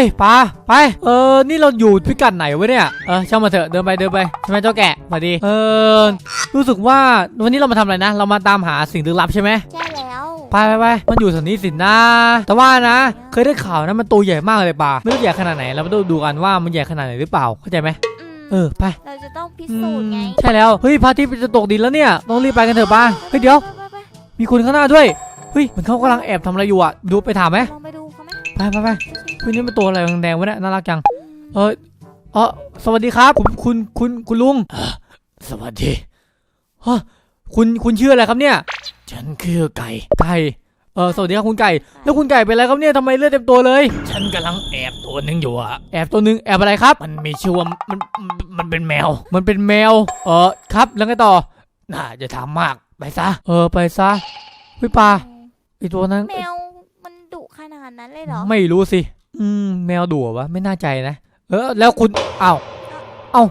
ยปาไป เออ นี่เราอยู่พิกัดไหนวะเนี่ย เออช่างมาเถอะ เดินไปเดินไปใช่ไหมเจ้าแกะมาดี เออ รู้สึกว่าวันนี้เรามาทำอะไรนะ เรามาตามหาสิ่งลึกลับใช่ไหมใช่แล้วไปไปไปมันอยู่แถวนี้สินะแต่ว่านะ เคยได้ข่าวนะมันตัวใหญ่มากเลยปาไม่รู้ใหญ่ขนาดไหน เรามาดูดูกันว่ามันใหญ่ขนาดไหนหรือเปล่า เข้าใจไหมเออืมอไป เราจะต้องพิอืสูจน์ไงมใช่แล้ว เฮ้ยพระอาทิตย์จะตกดินแล้วเนี่ย ต้องรีบไปกันเถอะป้าเฮ้ยเดี๋ยวไปไปไปมีคนข้างหน้าด้วย เฮ้ยเหมันเขากำลังแอบทำอะไรอยู่อะ ดูไปถามไหมลองไปดูเขาไหมไปไปไป เฮ้ยนี่เป็นตัวอะไรแดงๆวะเนี่ยน่ารักจัง เออเออสวัสดีครับคุณคุณคุณคุณลุงอะสวัสดีฮะคุณคุณชื่ออะไรครับเนี่ย ฉันคือไก่ ไก่ เออสวัสดีครับคุณไก่ แล้วคุณไก่เป็นอะไรครับเนี่ยทำไมเลือดเต็มตัวเลย ฉันกำลังแอบตัวหนึงอยู่อะแอบตัวหนึ่งแอบอะไรครับ มันมีชื่อว่ามันมันมันเป็นแมว มันเป็นแมว เออครับแล้วไงต่อ น่าจะทำมากไปซะ เออไปซะพี่ปลาไอตัวนั้นแมวมันดุขนาดนั้นเลยเหรอ ไม่รู้สิ อืม แมวดุเหรอวะไม่น่าใจนะ เออ แล้วคุณอ้าวเอ้า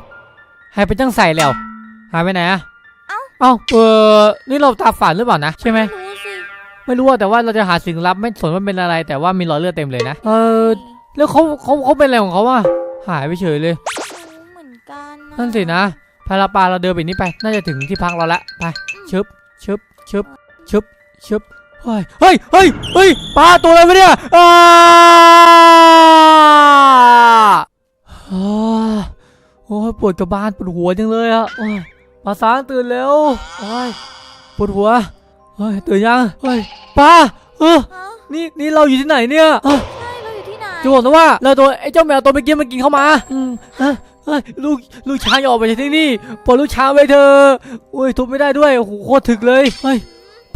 หายไปตั้งใส่แล้ว หายไปไหนอะเอ้าเออนี่เราตาฝาดหรือเปล่านะใช่ไหมไม่รู้สิไม่รู้อะแต่ว่าเราจะหาสิ่งลับไม่สนว่าเป็นอะไร แต่ว่ามีรอยเลือดเต็มเลยนะเออแล้วเขาเขาเขาเป็นอะไรของเขาอะหายไปเฉยเลยไม่รู้เหมือนกันนั่นสินะพาราปาเราเดินไปนี่ไป น่าจะถึงที่พักเราละไปชึบชึบชึบชึบชึบ เฮ้ย เฮ้ย เฮ้ย เฮ้ย ปลาตัวอะไรวะเนี่ยอ้าอ้าโอ้ยปวดกระบาลปวดหัวจังเลยอะโอ้ยปลาสางตื่นเร็วโอ้ยปวดหัว เฮ้ย ตื่นยัง เฮ้ย ปลา เออฮะนี่ นี่เราอยู่ที่ไหนเนี่ยเอ้ยใช่เราอยู่ที่ไหนจะบอกนะว่าเราโดนไอ้เจ้าแมวตัวเมื่อกี้มันกินเข้ามา อืมเอ้ยเอ้ยลูกลูกช้างอย่าออกไปจากที่นี่ปล่อยลูกช้างไปเถอะโอ้ยทุบไม่ได้ด้วยโอ้โหโคตรถึกเลย เฮ้ย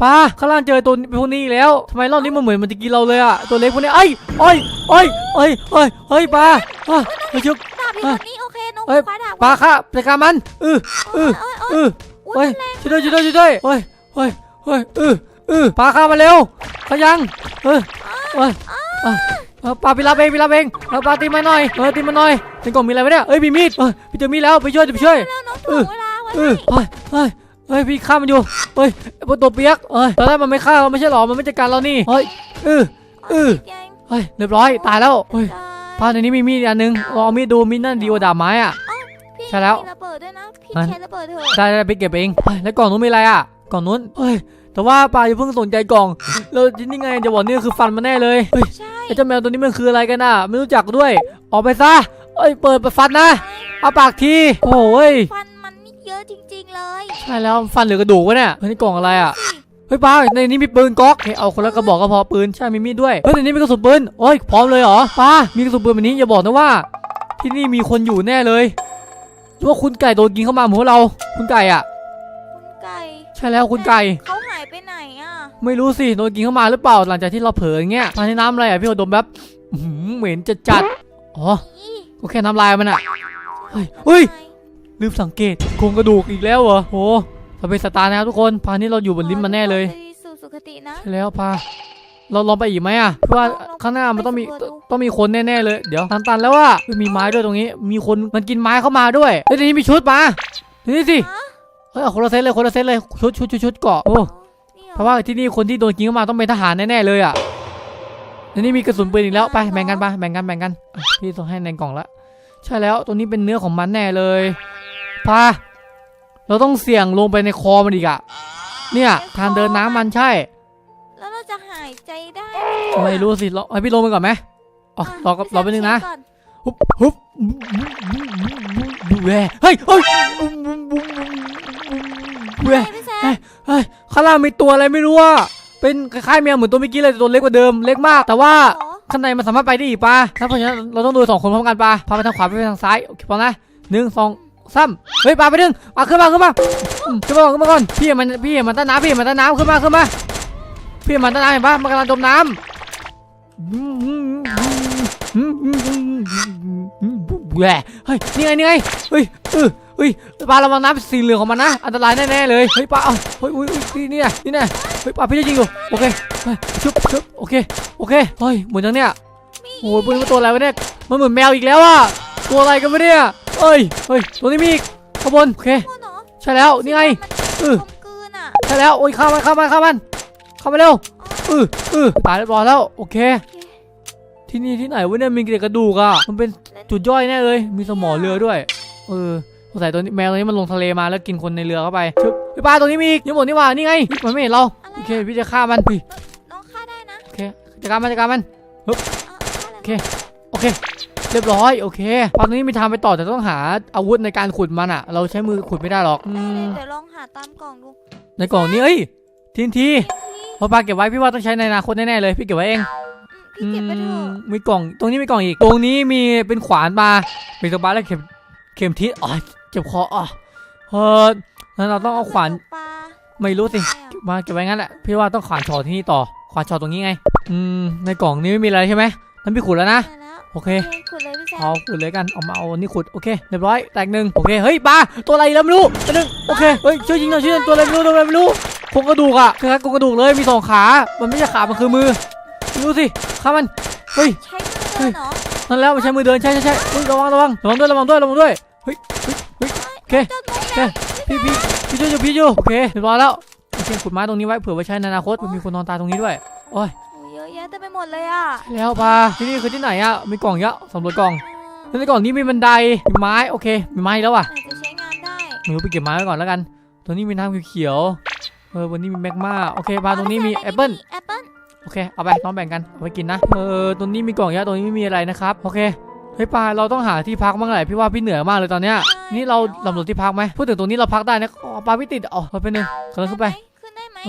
ป้าข้างล่างเจอตัวพวกนี้อีกแล้วทำไมรอบนี้มันเหมือนมันจะกินเราเลยอะตัวเล็กพวกนี้ไอ้ไอ้ไอ้ไอ้ไอ้ไอ้ยป้าอะเฮ้ยชุบดาบอยู่ตรงนี้โอเคน้องเอ้ยคว้าดาบป้าค่ะจัดการมันเออเอ้ยเอ้ยเอเอ้ยออุ๊ยเฮ้ยช่วยด้วยช่วยด้วยช่วยด้วยเฮ้ยเฮ้ยเฮ้ยเออเออป้าข้ามาเร็วเขายังเออเฮ้ยเออเออป้าไปรับเองไปรับเองเออป้าตีมาหน่อยเออตีมาหน่อยในกล่องมีอะไรวะเนี่ยเอ้ยมีมีดเออพี่เจอมีดแล้วไปช่วยไปช่วยแล้วน้องถ่วงเวลาไว้เออเฮ้ยเฮ้ยเฮ้ยพี่ฆ่ามันอยู่เฮ้ยไอ้พวกตัวเปียกเฮ้ยตอนแรกมันไม่ฆ่าเราไม่ใช่หรอมันไม่จัดการเรานี่เฮ้ยเออเออยังเฮ้ยเรียบร้อยตายแล้วเฮ้ยตายป้าในนี้มีมีดอันนึงลองเอามีดดูมีดนั่นดีกว่าดาบไม้อะพี่ใช่แล้วมีระเบิดด้วยนะพี่งั้นใช้ระเบิดเถอะได้ได้ไปเก็บเองเฮ้ยแล้วกล่องนู้นมีอะไรอะกล่องนู้นเฮ้ยแต่ว่าป้าอย่าเพิ่งสนใจกล่องแล้วนี่ไงจะบอกนี่คือฟันมันแน่เลยเฮ้ยใช่ไอ้เจ้าแมวตัวนี้มันคืออะไรกันน่ะ ไม่รู้จักด้วย ออกไปซะเอ้ยเปิดไปฟันนะเอาปากทีโอ้ยฟันมันนี่ เยอะจริง ๆ เลยใช่แล้วฟันเหลือกระดูกวะเนี่ยเฮ้ยนี่กล่องอะไรอะเฮ้ยป้าในนี้มีปืนก๊อกเฮ้ยเอาคนละกระบอกก็พอปืนใช่มีมีดด้วยเฮ้ยในนี้มีกระสุนปืนโอ้ยพร้อมเลยเหรอป้ามีกระสุนปืนแบบนี้อย่าบอกนะว่า ที่นี่มีคนอยู่แน่เลยหรือว่าคุณไก่โดนกินเข้ามาเหมือนพวกเรา คุณไก่อะ คุณไก่ใช่แล้วคุณไก่ เขาหายไปไหนอะไม่รู้สิโดนกินเข้ามาหรือเปล่าหลังจากที่เราเผลออย่างเงี้ยมาในน้ำอะไรอะพี่โอดมแบบอื้อหือเหม็นจัดจัดๆอ๋ออีก็แค่น้ำลายมันอะเฮ้ยเฮ้ย ลืมสังเกตโครงกระดูกอีกแล้วเหรอโหเราเป็นสตาร์นะครับทุกคน พานี่เราอยู่บนลิ้นมันแน่เลยไปสู่สุคตินะ ใช่แล้วพา เราลองไปอีกไหมอะเพราะว่าข้างหน้ามันต้องมีไปสำรวจดูต้องมีคนแน่ๆเลย เดี๋ยวตันตันแล้วว่าเฮ้ยมีไม้ด้วยตรงนี้ มีคนมันกินไม้เข้ามาด้วยเฮ้ยทีนี้มีชุดมา นี่สิฮะเฮ้ยเอาคนละเซตเลยคนละเซตเลย ชุดชุดชุดชุดเกาะ โอ้นี่หอเพราะว่าที่นี่คนที่โดนกินเข้ามาต้องเป็นทหารแน่ๆเลยอะในนี้มีกระสุนปืนอีกแล้ว ไปแบ่งกันไปแบ่งกันแบ่งกันอะพี่ส่งให้ในกล่องละ ใช่แล้วตัวนี้เป็นเนื้อของมันแน่เลย พา เราต้องเสี่ยงลงไปในคอมันอีกอะเนี่ยทางเดินน้ำมันใช่ แล้วเราจะหายใจได้ไม่รู้สิรอให้พี่ลงไปก่อนไหมอ๋อรอรอไปนึงนะก่อฮึบฮึบบูแวเฮ้ยเฮ้ยบูแวพี่แซเฮ้มยเฮ้ยข้างล่างมีตัวอะไรไม่รู้อะเป็นคล้ายๆแมวเหมือนตัวเมื่อกี้เลยแต่ตัวเล็กกว่าเดิมเล็กมาก แต่ว่าเหรอข้างในมันสามารถไปได้อีกปะถ้าเพราะฉะนั้นเราต้องดูสองคนพร้อมกันปะพาไปทางขวาไปทางซ้ายโอเคพร้อมนะหนึ่งสอง สามเฮ้ยปลาไปดึงมาขึ้นมาขึ้นมาขึ้นมาก่อนขึ้นมาก่อนพี่มันพี่มันต้นน้ำพี่มันต้นน้ำขึ้นมาขึ้นมาพี่มันต้นน้ำเห็นปะมันกำลังจมน้ำแหวเฮ้ยนี่ไงนี่ไงเฮ้ยเออเฮ้ยปลาระวังน้ำสีเหลืองของมันนะ อันตรายแน่ๆเลย เฮ้ยปลาเอาเฮ้ยอุ้ยนี่นี่นี่นี่เฮ้ยปลาพี่จะยิงอยู่ โอเคเฮ้ยชุบชุบโอเค โอเค เฮ้ย เหมือนจังเนี่ยโอ้ยมันเป็นตัวอะไรวะเนี่ย มันเหมือนแมวอีกแล้วอะตัวอะไรกันวะเนี่ย เอ้ยเฮ้ยตัวนี้มีอีกข้างบนโอเคพ่อเนาะใช่แล้วนี่ไง เออกลมกลืนอะใช่แล้วโอ้ยเข้ามาเข้ามาเข้ามันเข้ามาเร็วเออเออตายเรียบร้อยแล้วโอเคทีที่นี่ที่ไหนวะเนี่ยมีแต่กระดูกอะมันเป็นจุดย่อยแน่เลย มีสมอเรือด้วย เออสงสัยตัวนี้แมวตัวนี้มันลงทะเลมาแล้วกินคนในเรือเข้าไปชึบพี่ปลาตัวนี้มีอีกยังหมดนี่หว่านี่ไงมันไม่เห็นเราอะไรโอเคอะพี่จะฆ่ามันพี่น้องฆ่าได้นะโอเคจัดการมันจัดการมัน เออฆ่าเลยโอเคโอ เคเรียบร้อยโอเคตอนนี้มีทางไปต่อแต่ต้องหาอาวุธในการขุดมันอะ เราใช้มือขุดไม่ได้หรอกอืได้เลยมเดี๋ยวลองหาตามกล่องดูในกล่องนี้เอ้ยทีนทีพี่พอปลาเก็บไว้พี่ว่าต้องใช้ในอนาคตแน่ๆเลยพี่เก็บไว้เองพี่เก็บไปเถอือะมมีกล่อง ตรงนี้มีกล่องอีก ตรงนี้มีเป็นขวานมาเป็นกระบาแล้วเข็มเข็มทิศอ๋อเจ็บคออ๋อเฮ้ยแล้วเราต้องเอาขวานตกปลาไม่รู้สิอะไรอะมาเก็บไว้งั้นแหละพี่ว่าต้องขวานชอที่นี่ต่อขวานชอตรงนี้ไง อืมในกล่องนี้ไม่มีอะไรใช่ไหมนั่นพี่ขุดแล้วนะได้แล้ว โอเคโอเคขุดเลยพี่แซมเอาขุดเลยกันเอามาเอานี่ขุดโอเคเรียบร้อยแตกหนึ่งโอเคเฮ้ยปลาตัวอะไรแล้วไม่รู้ตัวหนึงโอเคเฮ้ยช่วยยิงหน่อยช่วยยิงตัวอะไรไม่รู้ตัวอะไรไม่รู้โครงกระดูกอะคล้ายๆโครงกระดูกเลยมีสองขา มันไม่ใช่ขา มันคือมือไม่รู้สิข้ามันเฮ้ย ใช้มือเดินเหรอนั่นแล้วมันใช้มือเดินใช่ใช่ใช่เฮ้ยระวังระวังระวังด้วยระวังด้วยระวังด้วยเฮ้ยเฮ้ยเฮ้ยโอเคจนหมดโอเคพี่พี่พี่ช่วยอยู่พี่อยู่โอเคเรียบร้อยแล้วโอเคขุดไม้ตรงนี้ไว้เผื่อไว้ใช้ในอนาคตมันมีคนนอนตายตรงนี้ด้วยโอ้ยโอ้ยเยอะแยะเต็มไปหมดเลยอะแล้วปลาที่นี่คือที่ไหนอะมีกล่องเยอะสำรวจกล่องเอแล้วในกล่องนี้มีบันไดมีไม้โอเคมีไม้แล้วอะอาจจะใช้งานได้หนูไปเก็บไม้ไว้ก่อนแล้วกันตัวนี้มีน้ำเขียวๆเออวันนี้มีแมกมาโอเคปลาตรงนี้มีแอปเปิ้ลแอปเปิ้ลโอเคเอาไปน้องแบ่งกันเอาไปกินนะเออตรงนี้มีกล่องเยอะตรงนี้ไม่มีอะไรนะครับโอเคเฮ้ยปลาเราต้องหาที่พักบ้างแหละพี่ว่าพี่เหนื่อยมากเลยตอนเนี้ยนี่เราสำรวจที่พักไหมพูดถึงตรงนี้เราพักได้นะอ๋อปลาไม่ติดอ๋อไปหนึ่งกำลังขึ้นไปขึ้นได้ไหม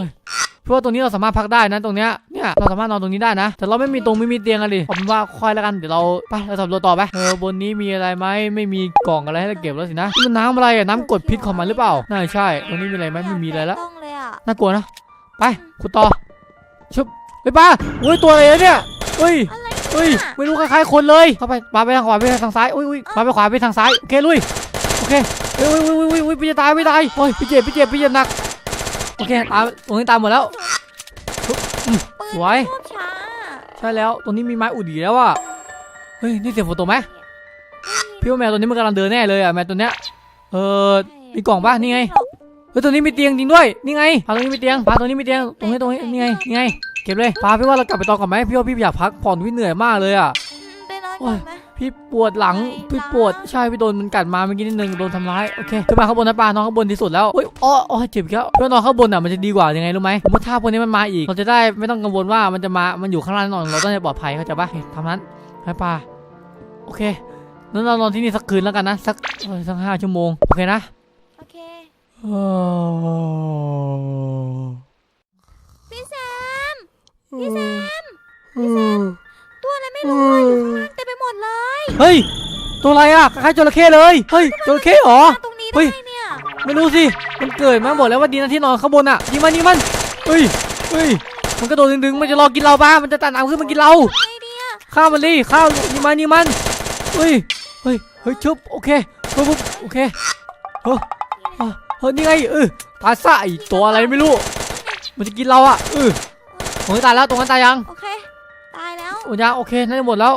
เฮ้ยเพราะว่าตรงนี้เราสามารถพักได้นะตรงเนี้ยเนี่ยเราสามารถนอนตรงนี้ได้นะ แต่เราไม่มีตรงไม่มีเตียงอะดิเอาเป็นว่าค่อยแล้วกันเดี๋ยวเราไปเราสำรวจต่อไปเออบนนี้มีอะไรไหมไม่มีกล่องอะไรให้เราเก็บแล้วสินะนี่มันน้ำอะไรอะน้ำกรดพิษของมันหรือเปล่าน่าจะใช่ตรงนี้มีอะไรไหมไม่มีอะไรแล้วต้องเลยอะน่ากลัวนะไปขุดต่อชุบไปป้าอุ้ยตัวอะไรเนี่ยเฮ้ยอะไรเฮ้ยเนี่ยไม่รู้คล้ายๆคนเลยเข้าไปปาไปทางขวาไปทางซ้ายอุ้ยอุ้ยปาไปขวาไปทางซ้ายโอเคลุยโอเคเฮ้ยอุ้ยอุ้ยอุ้ยอุ้ยพี่จะตายไม่ตายโอ้ยพี่เจ็บพี่เจ็บพี่เจ็บหนัก โอเคตามตรงนี้ตามหมดแล้วปืนสวยโคตรช้าใช่แล้วตรงนี้มีไม้อุดอีกแล้วอะเฮ้ยนี่เสียงฝนตกไหมพี่ว่าแมวตัวนี้มันกำลังเดินแน่เลยอะแมวตัวเนี้ยเออมีกล่องปะนี่ไงเฮ้ยตัวนี้มีเตียงจริงด้วยนี่ไงปลาตัวนี้มีเตียงปลาตัวนี้มีเตียงตรงนี้ตรงนี้นี่ไงนี่ไงเก็บเลยปลาพี่ว่าเรากลับไปตอนก่อนไหมพี่ว่าพี่อยากพักผ่อนพี่เหนื่อยมากเลยอะอืมไปนอนก่อนไหม พี่ปวดหลังไม่พี่ล้าปวด ใช่ พี่โดนมันกัดมาเมื่อกี้นิดนึง โดนทำร้าย โอเค ขึ้นมาข้างบนนะปลานอนข้างบนที่สุดแล้วโอ้ยอ้ออ้อเจ็บอีกแล้วพี่ว่านอนข้างบนอะ มันจะดีกว่ายังไงรู้ไหมสมมติถ้าพวกนี้มันมาอีก เราจะได้ไม่ต้องกังวลว่ามันจะมา มันอยู่ข้างล่างนอน เราต้องได้ปลอดภัยเข้าใจปะโอเคทำนั้นให้ปลา โอเคงั้นเรานอนที่นี่สักคืนแล้วกันนะ สักเออสักห้าชั่วโมง โอเคนะ โอเคโอ้พี่แซม พี่แซม ตัวอะไรไม่รู้อะอยู่ข้าง เลยเฮ้ย ตัวอะไรอะคล้ายๆจระเข้เลย เฮ้ยจระเข้เหรอมาตรงนี้เฮ้ได้ยเนี่ยไม่รู้สิ มันเกิดมาบอกแล้วว่าดีนะที่นอนข้างบนอะยิงมันยิงมันเฮ้ยเฮ้ย มันกระโดดดึงๆ มันจะรอกินเราป้ามันจะตัดน้ำขึ้นมากินเราไงดีอะข้าวมันดิข้าวยิงมันยิงมันเฮ้ย เฮ้ย เฮ้ยชุบโอเคปุ๊บปุ๊บโอเคเฮ้ยเฮ้ยนี่ไงเออตาซ่าไอตัวอะไรไม่รู้ มันจะกินเราอะเออโอ้ยตายแล้วตรงนั้นตายยังโอเค ตายแล้ว โอ้ยังโอเคน่าจะหมดแล้ว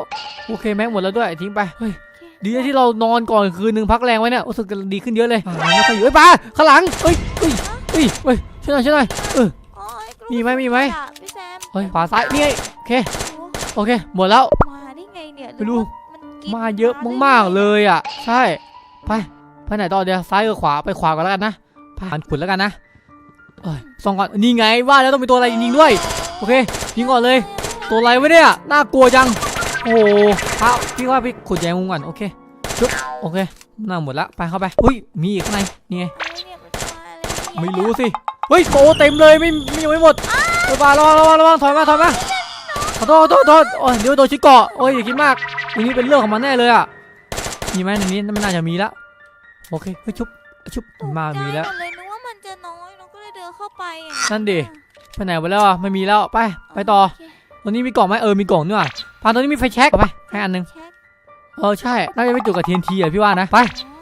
โอเคแม็กหมดแล้วด้วยทิ้งไปเฮ้ยโอเคดีนะที่เรานอนก่อนคืนหนึ่งพักแรงไว้เนี่ยรู้สึกดีขึ้นเยอะเลยอ่าไม่ค่อยอยู่เฮ้ยปลาข้างหลังเฮ้ยเฮ้ยเฮ้ยเฮ้ยช่วยหน่อยช่วยหน่อยเออโอ้ยกลัวมีไหมมีไหมอะพี่แซมเฮ้ยขวาซ้ายนี่ไงโอเคโอ้โอเคหมดแล้วมาได้ไงเนี่ยไม่รู้มันกินมาเยอะมากๆเลยอะ ใช่ไปไปไหนต่อเดี๋ยวซ้ายกับขวาไปขวาก่อนแล้วกันนะผ่านขุนแล้วกันนะเอ้ยส่องก่อนนี่ไงว่าแล้วต้องมีตัวอะไรยิงด้วยโอเคยิงก่อนเลย ตัวอะไรวะเนี่ยน่ากลัวจัง โอ้โหพระพี่ว่าพี่ขุดแยงมุมก่อนโอเคชุบโอเคน่าหมดละไปเข้าไปอุ้ยมีอีกข้างในนี่ไงอะไรเนี่ยมันตัวอะไรเนี่ยไม่รู้สิเฮ้ยโตเต็มเลยไม่ไม่ยังไม่หมดเออปาระวังระวังระวังถอยมาถอยมาขอโทษขอโทษขอโทษโอ้ยเดี๋ยวโดนชิเกาะโอ้ยอย่าคิดมากอันนี้เป็นเรื่องของมันแน่เลยอะมีไหมในนี้ไม่น่าจะมีแล้วโอเคเฮ้ยชุบชุบตกมาใจมีแล้วหดเลยนึกว่ามันจะน้อยเราก็เลยเดินเข้าไปอะนั่นดิไปไหนไปแล้วอะไม่มีแล้วไปไปต่อโเค ตรงนี้มีกล่องไหมเออมีกล่องด้วยว่ะพานตรงนี้มีไฟแช็กเอาไปให้อันหนึงเช็คเออใช่น่าจะไม่จุดกับทีนทีอะพี่ว่านะไป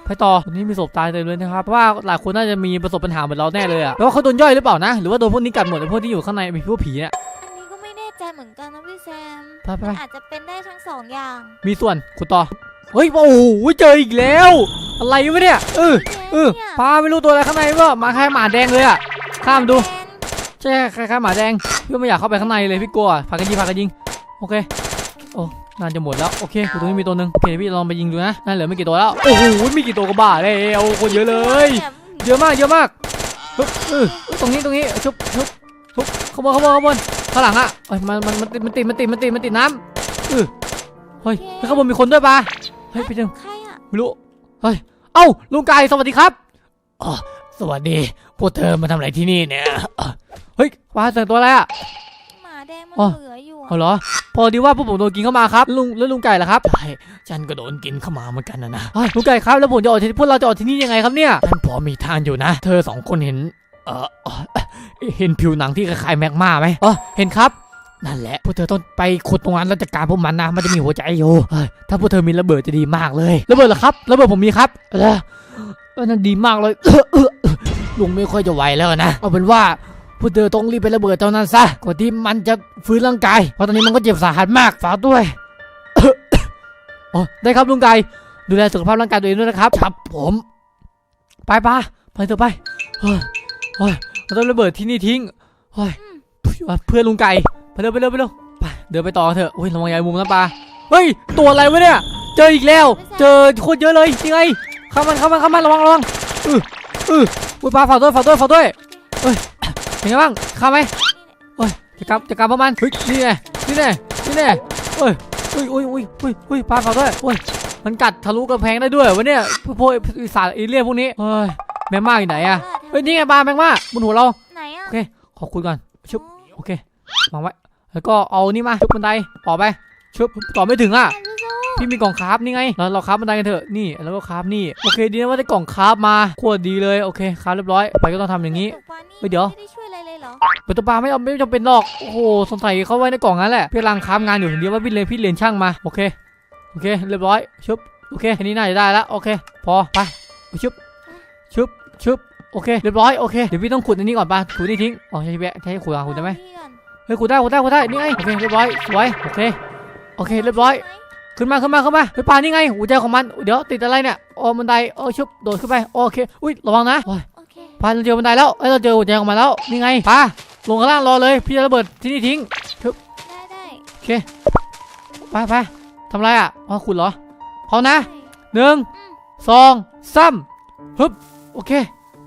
ไปต่อตรงนี้มีศพตายเต็มเลยนะครับเพราะว่าหลายคนน่าจะมีประสบปัญหาเหมือนเราแน่เลยอะแปลว่าเขาโดนย่อยหรือเปล่านะ หรือว่าโดนพวกนี้กัดหมดไอ้พวกที่อยู่ข้างในมีพวกผีเนี่ยอันนี้ก็ไม่แน่ใจเหมือนกันนะพี่แซมไปไปไปอาจจะเป็นได้ทั้งสองอย่าง มีส่วนขุดต่อเฮ้ยโอ้โหเจออีกแล้ว อะไรวะเนี่ยเออเออเนี่ยพาไม่รู้ตัวอะไรข้างในว่ามาคล้ายหมาแดงเลยอะข้ามดูแดงใช่คล้ายๆหมาแดง พี่ไม่อยากเข้าไปข้างในเลยพี่กลัวพากันยิงพากันยิงโอเคโอ้น่าจะหมดแล้วโอเคตรงนี้มีตัวหนึ่งโอเคเดี๋ยวพี่ลองไปยิงดูนะน่าเหลือไม่กี่ตัวแล้วโอ้โหมีกี่ตัวก็บ้าแล้วคนเยอะเลย เยอะมากเยอะมากฮึบเออตรงนี้ตรงนี้ชุบชุบชุบขบวนขบวนขบวนข้างหลังอะเอ้ยมันมันมันติดมันติดมันติดมันติดมันติดน้ำเออเฮ้ยแล้วข้างบนมีคนด้วยปะเฮ้ยไปเจอใครอะไม่รู้เฮ้ยเอ้าลุงไก่สวัสดีครับสวัสดีพวกเธอมาทำอะไรที่นี่เนี่ย เฮ้ยปลาเสียงตัวอะไรอะ หมาแดงมันอ๋อ เหลืออยู่เอาอะเหรอ พอดีว่าพวกผมโดนกินเข้ามาครับลุงแล้วลุงไก่ล่ะครับใช่ฉันก็โดนกินเข้ามาเหมือนกันนะนะเฮ้ยลุงไก่ครับแล้วผมจะออกที่พวกเราจะออกที่นี่ยังไงครับเนี่ยฉันพอมีทางอยู่นะ เธอสองคนเห็น เออเอ่อเห็นผิวหนังที่คล้ายๆแมกมาไหมอ๋อเห็นครับ นั่นแหละพวกเธอต้องไปขุดตรงนั้นแล้วจัดการพวกมันนะมันจะมีหัวใจอยู่เฮ้ยถ้าพวกเธอมีระเบิดจะดีมากเลยระเบิดเหรอครับระเบิดผมมีครับเออเออนั่นดีมากเลย ลุงไม่ค่อยจะไหวแล้วนะเอาเป็นว่าพ วกเธอต้องรีบไประเบิดเท่านั้นซะก่อนที่มันจะฟื้นร่างกาย เพราะตอนนี้มันก็เจ็บสาหัสมากฝากด้วยอ๋อได้ครับลุงไก่ดูแลสุขภาพร่างกายตัวเองด้วยนะครับ ครับผม ไปปะไปเถอะไปเฮ้ยเฮ้ยเราต้องระเบิดที่นี่ทิ้งเฮ้ยเพื่อนลุงไก่ไปเร็วไปเร็วไปเร็วไปเดินไปต่อเถอะโอ้ยระวังยายมุมนะปลาเฮ้ยตัวอะไรวะเนี่ย เจออีกแล้ว เจอโคตรเยอะเลยยังไงเข้ามันเข้ามันเข้ามันระวังระวังอืออืออุ้ยปลาฝากด้วยฝากด้วยฝากด้วยเฮ้ย เป็นไงบ้างเข้าไหมเฮ้ยจะกลับจะกลับประมาณเฮ้ยนี่ไงนี่ไงนี่ไงเฮ้ยอุ้ยอุ้ยอุ้ยอุ้ยอุ้ยปลาฝากด้วยโอ้ยมันกัดทะลุกระแพงได้ด้วยวะเนี่ยพวกพวกอีสานเอเลี่ยนพวกนี้เฮ้ยแม่งมากอยู่ไหนอะเฮ้ยนี่ไงปลาแมงมาบนหัวเราไหนอะโอเคขอบคุณก่อนชุบโอเควางไว้แล้วก็เอานี่มาชุบบันไดต่อไปชุบต่อไม่ถึงอะแอนซูพี่มีกล่องคราฟนี่ไง เราเราคราฟบันไดกันเถอะ นี่ แล้วก็คราฟนี่ โอเค ดีนะว่าได้กล่องคราฟมาโคตรดีเลย โอเค คราฟเรียบร้อย ไปก็ต้องทำอย่างนี้ตกปลานี่เฮ้ยเดี๋ยว ไม่ได้ช่วยอะไรเหรอเปิดตัวปลาไม่เอาไม่จำเป็นหรอก โอ้โหสงสัยเขาไว้ในกล่องนั้นแหละพี่กำลังคราฟงานอยู่เดียวว่าพี่เลนพี่เลนช่างมา โอเค โอเค เรียบร้อย ชุบ โอเค อันนี้น่าจะได้แล้ว โอเค พอ ไป ชุบ ชุบ ชุบ โอเค เรียบร้อย โอเค เดี๋ยวพี่ต้องขุดอันนี้ก่อนป่ะขุดนี่ทิ้ง อ๋อ ใช่ไหมใช่ขุดอะขุดได้ไหมเฮ้ยขุดได้ขุดได้ขุดได้ นี่ไง โอเค เรียบร้อย สวย โอเค โอเค เรียบร้อยขึ้นมาขึ้นมาขึ้นมาเฮ้ยปลานี่ไงหัวใจของมัน เดี๋ยวติดอะไรเนี่ยโอ้บันไดโอ้ชุบโดดขึ้นไปโอเค อุ้ยระวังนะ โอ้ยโอเคปลาเราเจอบันไดแล้วเอ้ยเราเจอหัวใจของมันแล้วนี่ไงปลาลงข้างล่างรอเลย พี่จะระเบิดที่นี่ทิ้งได้ได้โอเคไปไปทำไรอะอ๋อขุดเหรอพร้อมนะได้หนึ่งสองสามฮึบโอเค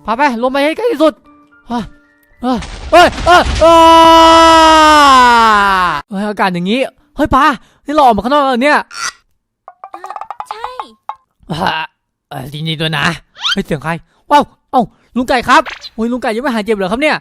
พาไปลงไปให้ใกล้ที่สุดเฮ้ยเฮ้ยเฮ้ยเฮ้ยเฮ้ยเฮ้ยอากาศอย่างนี้เฮ้ยปลานี่เราออกมาข้างนอกแล้วเหรอเนี่ยอะใช่อ่าเออดีนี่ด้วยนะเฮ้ยเสียงใครว้าวเอ้า ลุงไก่ครับโอ้ยลุงไก่ยังไม่หายเจ็บเหรอครับเนี่ย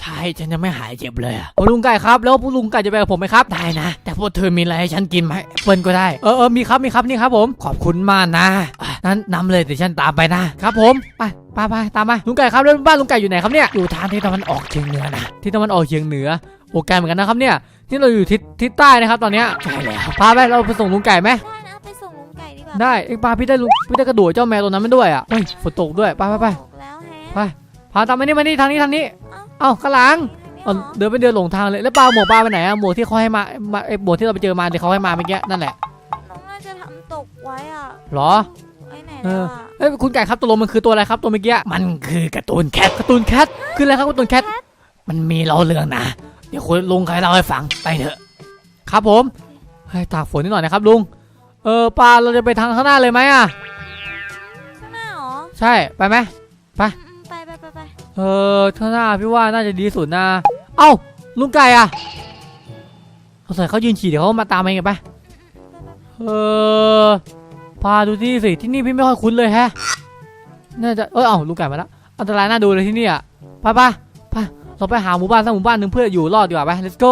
ใช่ฉันยังไม่หายเจ็บเลยอะโอ้ลุงไก่ครับ แล้วลุงไก่จะไปกับผมไหมครับได้นะ แต่พวกเธอมีอะไรให้ฉันกินไหมแอปเปิลก็ได้เออเออมีครับมีครับนี่ครับผมขอบคุณมากนะอะนั้นนำเลยเดี๋ยวฉันตามไปนะครับผมไปไปไปตามมาลุงไก่ครับแล้วบ้านลุงไก่อยู่ไหนครับเนี่ยอยู่ทางที่ตะวันออกเฉียงเหนือนะทิศตะวันออกเฉียงเหนือโอ้ไกลเหมือนกันนะครับเนี่ยนี่เราอยู่ทิศทิศใต้นะครับ ตอนเนี้ยใช่แล้วพาไปเราไปส่งลุงไก่ไหม ได้นะไปส่งลุงไก่ดีกว่าได้เอ็งพาพี่ได้ลุงพี่ได้กระโดดเจ้าแมวตัวนั้นมาด้วยอะเฮ้ยฝนตกด้วยไปไปไป ตกแล้วแฮะพาตามมานี่มานี่ทางนี้ทางนี้ เอ้าข้างหลังไม่เอาหรอเดินไปเดินหลงทางเลยแล้วปลาหมวกปลาไปไหนอะหมวกที่เขาให้มามาไอ้หมวกที่เราไปเจอมาที่เขาให้มาเมื่อกี้นั่นแหละน้องน่าจะทำตกไว้อะเหรอไว้ไหนเอแล้วออะเอ้ยคุณไก่ครับตัวลงมันคือตัวอะไรครับตัวเมื่อกี้มันคือการ์ตูนแคทการ์ตูนแคทคืออะไรครับการ์ตูนแคทมันมีเล่าเรื่องนะเดี๋ยวคุณลุงใครเล่าให้ฟังไปเถอะ ครับผมให้ตากฝนนิดหน่อยนะครับลุงเออปลาเราจะไปทางข้างหน้าเลยไหมอะข้างหน้าเหรอใช่ไปไหมไปอืม เออข้างหน้าพี่ว่าน่าจะดีสุดนะ เอ้าลุงไก่อะสงสัยเขายืนฉี่เดี๋ยวเขามาตามเองกันไปเออพาดูที่สิที่นี่พี่ไม่ค่อยคุ้นเลยแฮะ น่าจะเออเอ้าลุงไก่มาแล้วอันตรายน่าดูเลยที่นี่อะไปไปไปเราไปหาหมู่บ้านสักหมู่บ้านหนึ่งเพื่ออยู่รอดดีกว่าไป let's go